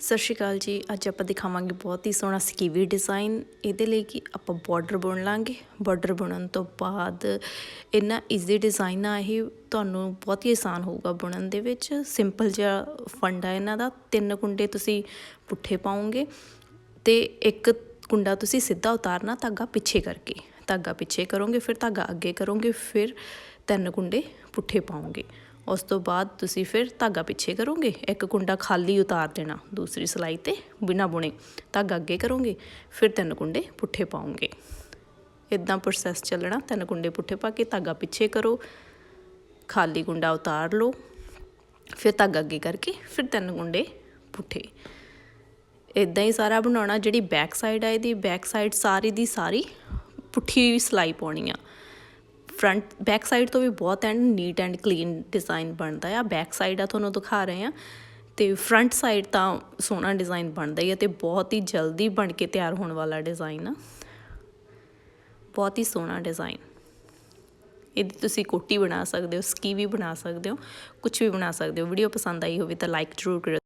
ਸਤਿ ਸ਼੍ਰੀ ਅਕਾਲ ਜੀ। ਅੱਜ ਆਪਾਂ ਦਿਖਾਵਾਂਗੇ ਬਹੁਤ ਹੀ ਸੋਹਣਾ ਸਕੀਵੀ ਡਿਜ਼ਾਈਨ। ਇਹਦੇ ਲਈ ਕਿ ਆਪਾਂ ਬਾਰਡਰ ਬੁਣ ਲਾਂਗੇ। ਬਾਰਡਰ ਬੁਣਨ ਤੋਂ ਬਾਅਦ ਇੰਨਾ ਈਜ਼ੀ ਡਿਜ਼ਾਈਨ ਆ ਇਹ, ਤੁਹਾਨੂੰ ਬਹੁਤ ਹੀ ਆਸਾਨ ਹੋਊਗਾ ਬੁਣਨ ਦੇ ਵਿੱਚ। ਸਿੰਪਲ ਜਿਹਾ ਫੰਡਾ ਇਹਨਾਂ ਦਾ। ਤਿੰਨ ਕੁੰਡੇ ਤੁਸੀਂ ਪੁੱਠੇ ਪਾਉਂਗੇ ਤੇ ਇੱਕ ਕੁੰਡਾ ਤੁਸੀਂ ਸਿੱਧਾ ਉਤਾਰਨਾ ਧਾਗਾ ਪਿੱਛੇ ਕਰਕੇ। ਧਾਗਾ ਪਿੱਛੇ ਕਰੋਗੇ, ਫਿਰ ਧਾਗਾ ਅੱਗੇ ਕਰੋਗੇ, ਫਿਰ ਤਿੰਨ ਕੁੰਡੇ ਪੁੱਠੇ ਪਾਉਂਗੇ ਉਸ ਤੋਂ ਬਾਅਦ ਤੁਸੀਂ ਫਿਰ ਧਾਗਾ ਪਿੱਛੇ ਕਰੋਗੇ। ਇੱਕ ਕੁੰਡਾ ਖਾਲੀ ਉਤਾਰ ਦੇਣਾ, ਦੂਸਰੀ ਸਲਾਈ ਤੇ ਬਿਨਾ ਬੁਣੇ ਧਾਗਾ ਅੱਗੇ ਕਰੋਗੇ, ਫਿਰ ਤਿੰਨ ਕੁੰਡੇ ਪੁੱਠੇ ਪਾਉਂਗੇ। ਇਦਾਂ ਪ੍ਰੋਸੈਸ ਚੱਲਣਾ, ਤਿੰਨ ਕੁੰਡੇ ਪੁੱਠੇ ਪਾ ਕੇ ਧਾਗਾ ਪਿੱਛੇ ਕਰੋ, ਖਾਲੀ ਕੁੰਡਾ ਉਤਾਰ ਲਓ, ਫਿਰ ਧਾਗਾ ਅੱਗੇ ਕਰਕੇ ਫਿਰ ਤਿੰਨ ਕੁੰਡੇ ਪੁੱਠੇ। ਇਦਾਂ ਹੀ ਸਾਰਾ ਬਣਾਉਣਾ, ਜਿਹੜੀ ਬੈਕ ਸਾਈਡ ਆ, ਇਹਦੀ ਬੈਕ ਸਾਈਡ ਸਾਰੀ ਦੀ ਸਾਰੀ ਪੁੱਠੀ ਸਲਾਈ ਪਾਉਣੀ ਆ। ਫਰੰਟ ਬੈਕ ਸਾਈਡ ਤੋਂ ਵੀ ਬਹੁਤ and neat and clean design ਬਣਦਾ ਆ। ਬੈਕ ਸਾਈਡ ਆ ਤੁਹਾਨੂੰ ਦਿਖਾ ਰਹੇ ਆ। ਤੇ ਫਰੰਟ ਸਾਈਡ ਤਾਂ ਸੋਹਣਾ ਡਿਜ਼ਾਈਨ ਬਣਦਾ ਹੀ ਆ ਤੇ ਬਹੁਤ ਹੀ ਜਲਦੀ ਬਣ ਕੇ ਤਿਆਰ ਹੋਣ ਵਾਲਾ ਡਿਜ਼ਾਈਨ ਆ। ਬਹੁਤ ਹੀ ਸੋਹਣਾ ਡਿਜ਼ਾਈਨ ਇਹਦੀ ਤੁਸੀਂ ਕੋਟੀ ਬਣਾ ਸਕਦੇ ਹੋ, ਸਕੀ ਵੀ ਬਣਾ ਸਕਦੇ ਹੋ ਕੁਝ ਵੀ ਬਣਾ ਸਕਦੇ ਹੋ। ਵੀਡੀਓ ਪਸੰਦ ਆਈ ਹੋਵੇ ਤਾਂ ਲਾਈਕ ਜ਼ਰੂਰ ਕਰਿਓ।